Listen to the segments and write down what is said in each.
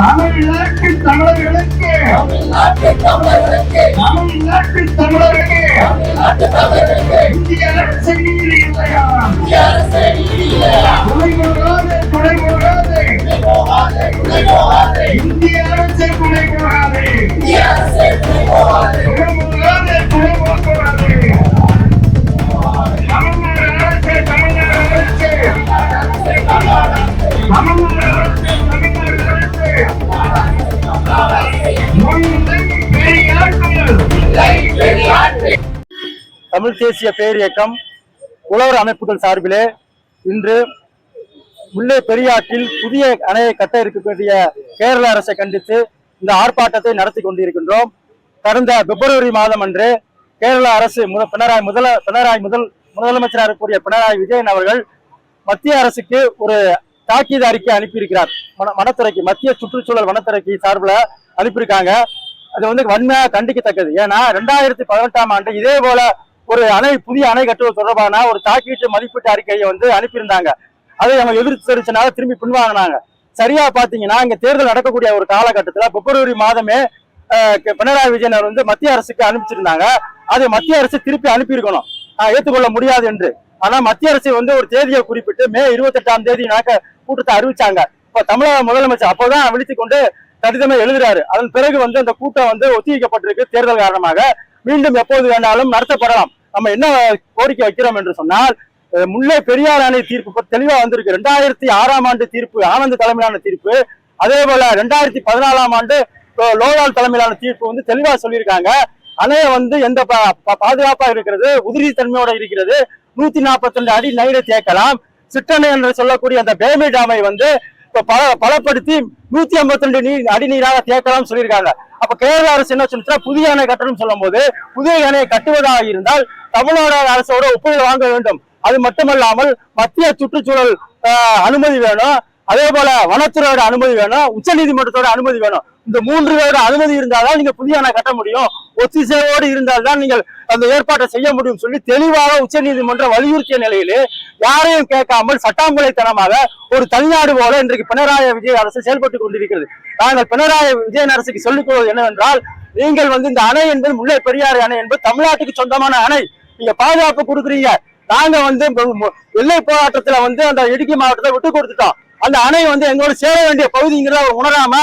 தமிழ்நாட்டு தமிழர்களுக்கு. தமிழ்நாட்டு தமிழர்களுக்கு. இந்திய அரசு நீதி இல்லையா? துணை தமிழ் தேசிய பேர் இயக்கம் உழவர் அமைப்புகள் சார்பிலே இன்று முல்லை பெரியாற்றில் புதிய அணையை கட்ட இருக்கக்கூடிய கேரள அரசை கண்டித்து இந்த ஆர்ப்பாட்டத்தை நடத்தி கொண்டிருக்கின்றோம். கடந்த பிப்ரவரி மாதம் அன்று கேரள அரசு முத பினராயி முதல பினராயி முதல் முதலமைச்சராக இருக்கக்கூடிய பினராயி விஜயன் அவர்கள் மத்திய அரசுக்கு ஒரு தாக்கீது அறிக்கை அனுப்பியிருக்கிறார். வனத்துறைக்கு மத்திய சுற்றுச்சூழல் வனத்துறைக்கு சார்பில் அனுப்பியிருக்காங்க. அது வந்து வன்மையாக கண்டிக்கத்தக்கது. ஏன்னா ரெண்டாயிரத்தி பதினெட்டாம் ஆண்டு இதே போல ஒரு அணை புதிய அணை கட்டுவது தொடர்பான ஒரு தாக்கீட்டு மதிப்பீட்டு அறிக்கையை வந்து அனுப்பியிருந்தாங்க. அதை அவங்க எதிர்த்து தெரிவிச்சனால திரும்பி பின்வாங்கினாங்க. சரியா பாத்தீங்கன்னா இங்க தேர்தல் நடக்கக்கூடிய ஒரு காலகட்டத்துல பிப்ரவரி மாதமே பினராயி விஜயன் அவர் வந்து மத்திய அரசுக்கு அனுப்பிச்சிருந்தாங்க. அதை மத்திய அரசு திருப்பி அனுப்பியிருக்கணும். ஏற்றுக்கொள்ள முடியாது என்று. ஆனா மத்திய அரசு வந்து ஒரு தேதியை குறிப்பிட்டு மே இருபத்தெட்டாம் தேதி நாக்க கூட்டத்தை அறிவிச்சாங்க. இப்ப தமிழக முதலமைச்சர் அப்போதான் விழித்து கொண்டு கடிதமே எழுதுறாரு. அதன் பிறகு வந்து அந்த கூட்டம் வந்து ஒத்திவைக்கப்பட்டிருக்கு தேர்தல் காரணமாக. மீண்டும் எப்போது வேண்டாலும் நடத்தப்படலாம். நம்ம என்ன கோரிக்கை வைக்கிறோம் என்று சொன்னால் முல்லை பெரியார் அணை தீர்ப்பு தெளிவா வந்திருக்கு. ரெண்டாயிரத்தி ஆறாம் ஆண்டு தீர்ப்பு ஆனந்த் தலைமையிலான தீர்ப்பு. அதே போல ரெண்டாயிரத்தி பதினாலாம் ஆண்டு லோயால் தலைமையிலான தீர்ப்பு வந்து தெளிவா சொல்லியிருக்காங்க. அணைய வந்து எந்த பா- பாதுகாப்பா இருக்கிறது உதிரி தன்மையோட இருக்கிறது நூத்தி நாற்பத்தி ரெண்டு அடி நீரை தேக்கலாம். சிற்றணை என்று சொல்லக்கூடிய அந்த பேமி டேமை வந்து பல பலப்படுத்தி நூத்தி ஐம்பத்தி ரெண்டு நீர் அடி நீராக தேக்கலாம் சொல்லியிருக்காங்க. அப்ப கேரள அரசு என்ன சொல்லுச்சுன்னா புதிய அணை கட்டணும் சொல்லும் போது புதிய அணையை கட்டுவதாக இருந்தால் தமிழ்நாடு அரசோட ஒப்புதல் வாங்க வேண்டும். அது மட்டுமல்லாமல் மத்திய சுற்றுச்சூழல் அனுமதி வேணும். அதே போல வனத்துறையோட அனுமதி வேணும். உச்சநீதிமன்றத்தோட அனுமதி வேணும். இந்த மூன்று பேரோட அனுமதி இருந்தால்தான் நீங்க புதிய அணை கட்ட முடியும். ஒத்திசைவோடு இருந்தால்தான் நீங்கள் அந்த ஏற்பாட்டை செய்ய முடியும் சொல்லி தெளிவாக உச்சநீதிமன்றம் வலியுறுத்திய நிலையிலே யாரையும் கேட்காமல் சட்டாம்பளைத்தனமாக ஒரு தனிநாடு போல இன்றைக்கு பினராயி விஜய் அரசு செயல்பட்டு கொண்டிருக்கிறது. நாங்கள் பினராயி விஜயன் அரசுக்கு சொல்லிக் கொள்வது என்னவென்றால் நீங்கள் வந்து இந்த அணை என்பது முல்லை பெரியாறு அணை என்பது தமிழ்நாட்டுக்கு சொந்தமான அணை. நீங்க பாதுகாப்பு கொடுக்குறீங்க. நாங்க வந்து எல்லை போராட்டத்துல வந்து அந்த இடுக்கி மாவட்டத்தை விட்டு கொடுத்துட்டோம். அந்த அணை வந்து எங்களோட சேர வேண்டிய பகுதிங்கிறத உணராம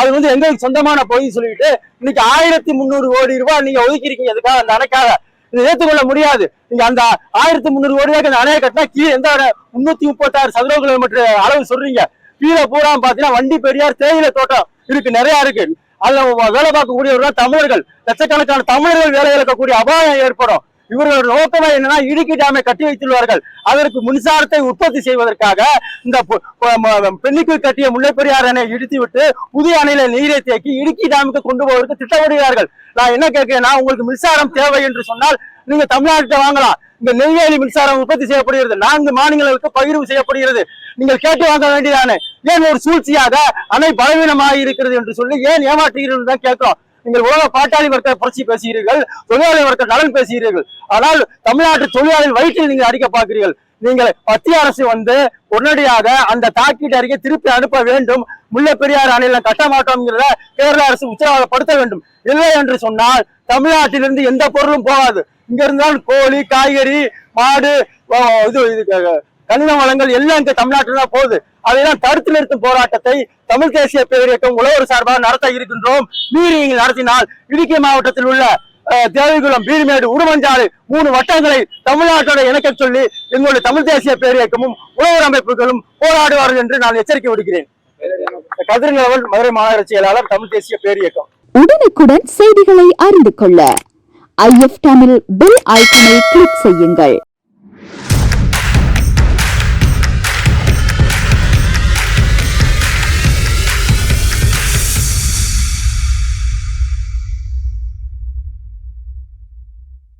அது வந்து எங்களுக்கு சொந்தமான பகுதி சொல்லிட்டு இன்னைக்கு ஆயிரத்தி முந்நூறு கோடி ரூபாய் நீங்க ஒதுக்கிருக்கீங்க அதுக்காக அந்த அணைக்காக. இதை ஏற்றுக்கொள்ள முடியாது. நீங்க அந்த ஆயிரத்தி முந்நூறு கோடி ரூபாய்க்கு அந்த அணையை கட்டினா கீழே எந்த முன்னூத்தி முப்பத்தாறு சதுர கிலோமீட்டர் அளவு சொல்றீங்க. கீழே பூரா பாத்தீங்கன்னா வண்டி பெரியார் தேயிலை தோட்டம் இருக்கு நிறைய இருக்கு. அதுல வேலை பார்க்கக்கூடியவர்கள் தமிழர்கள். லட்சக்கணக்கான தமிழர்கள் வேலை இழக்கக்கூடிய அபாயம் ஏற்படும். இவர்களோட நோக்கமே என்னன்னா இடுக்கி டேமை கட்டி வைத்துள்ளார்கள். அதற்கு மின்சாரத்தை உற்பத்தி செய்வதற்காக இந்த பெண்ணுக்கு கட்டிய முல்லைப்பெரியார் அணை இடித்து விட்டு புதிய அணையில நீரை தேக்கி இடுக்கி டேமுக்கு கொண்டு போவதற்கு திட்டமிடுகிறார்கள். நான் என்ன கேட்கிறேன்னா உங்களுக்கு மின்சாரம் தேவை என்று சொன்னால் நீங்க தமிழ்நாட்டை வாங்கலாம். இந்த நெய்வேலி மின்சாரம் உற்பத்தி செய்யப்படுகிறது. நான்கு மாநிலங்களுக்கு பகிர்வு செய்யப்படுகிறது. நீங்கள் கேட்டு வாங்க வேண்டியதானே? ஏன் ஒரு சூழ்ச்சியாக அணை பலவீனமாக இருக்கிறது என்று சொல்லி ஏன் ஏமாற்றுகிறீர்கள் தான் கேட்கிறோம். நீங்கள் உலக பாட்டாளி வர்க்க புரட்சி பேசுகிறீர்கள் தொழிலாளி வர்க்க நலன் பேசுகிறீர்கள். ஆனால் தமிழ்நாட்டு தொழிலாளர் வயிற்றில் நீங்கள் அடிக்க பார்க்கிறீர்கள். நீங்கள் மத்திய அரசு வந்து உடனடியாக அந்த தாக்கீட்டு அறிக்கை திருப்பி அனுப்ப வேண்டும். முல்லை பெரியார் அணையில கட்ட மாட்டோம்ங்கிறத கேரள அரசு உத்தரவாதப்படுத்த வேண்டும். இல்லை என்று சொன்னால் தமிழ்நாட்டிலிருந்து எந்த பொருளும் போகாது. இங்க இருந்தால் கோழி காய்கறி மாடு இது இது கனிம வளங்கள் எல்லாம் இங்க தமிழ்நாட்டில் தான் போகுது. அதையெல்லாம் தடுத்து நிறுத்தும் போராட்டத்தை தமிழ் தேசிய பேரியக்கம் உழவர் சார்பாக நடத்த இருக்கின்றோம். மீறி நீங்கள் நடத்தினால் இடுக்கி மாவட்டத்தில் உள்ள தேவிகுளம் பீர்மேடு உடுமஞ்சாலை மூணு வட்டங்களை தமிழ்நாட்டோட இணைக்க சொல்லி எங்களுடைய தமிழ் தேசிய பேரியக்கமும் உழவர் அமைப்புகளும் போராடுவார்கள் என்று நான் எச்சரிக்கை விடுகிறேன் கதிர்நிலவன் மதுரை மாநகர செயலாளர் தமிழ் தேசிய பேரியக்கம் உடனுக்குடன் செய்திகளை அறிந்து கொள்ள ஐஎஃப் தமிழ் பெல் ஐக்கனை கிளிக் செய்யுங்கள்.